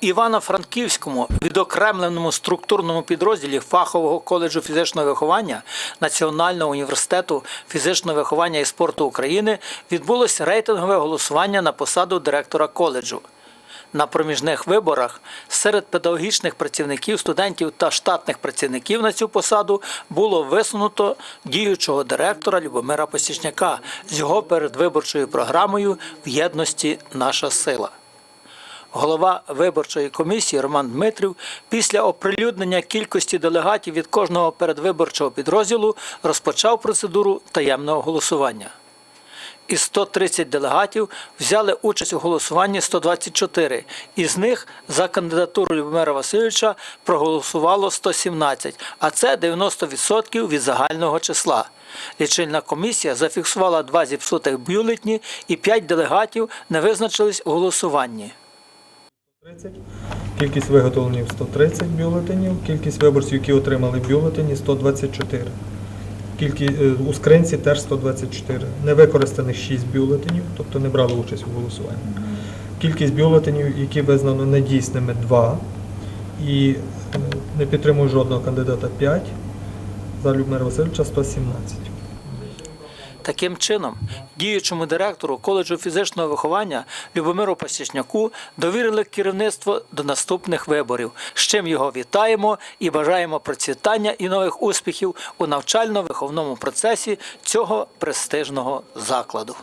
Івано-Франківському відокремленому структурному підрозділі фахового коледжу фізичного виховання Національного університету фізичного виховання і спорту України відбулося рейтингове голосування на посаду директора коледжу. На проміжних виборах серед педагогічних працівників, студентів та штатних працівників на цю посаду було висунуто діючого директора Любомира Посічняка з його передвиборчою програмою в єдності наша сила. Голова виборчої комісії Роман Дмитрів після оприлюднення кількості делегатів від кожного передвиборчого підрозділу розпочав процедуру таємного голосування. Із 130 делегатів взяли участь у голосуванні 124. Із них за кандидатуру Любомира Васильовича проголосувало 117, а це 90% від загального числа. Лічильна комісія зафіксувала два зіпсутих бюлетні і 5 делегатів не визначились у голосуванні. 30. Кількість виготовлених 130 бюлетенів, кількість виборців, які отримали бюлетені 124. Кількість е, у скринці теж 124. Невикористаних 6 бюлетенів, тобто не брали участь у голосуванні. Кількість бюлетенів, які визнано недійсними 2. І е, не підтримують жодного кандидата 5. За Любомира Васильовича 117. Таким чином, діючому директору коледжу фізичного виховання Любомиру Пасічняку довірили керівництво до наступних виборів, з чим його вітаємо і бажаємо процвітання і нових успіхів у навчально-виховному процесі цього престижного закладу.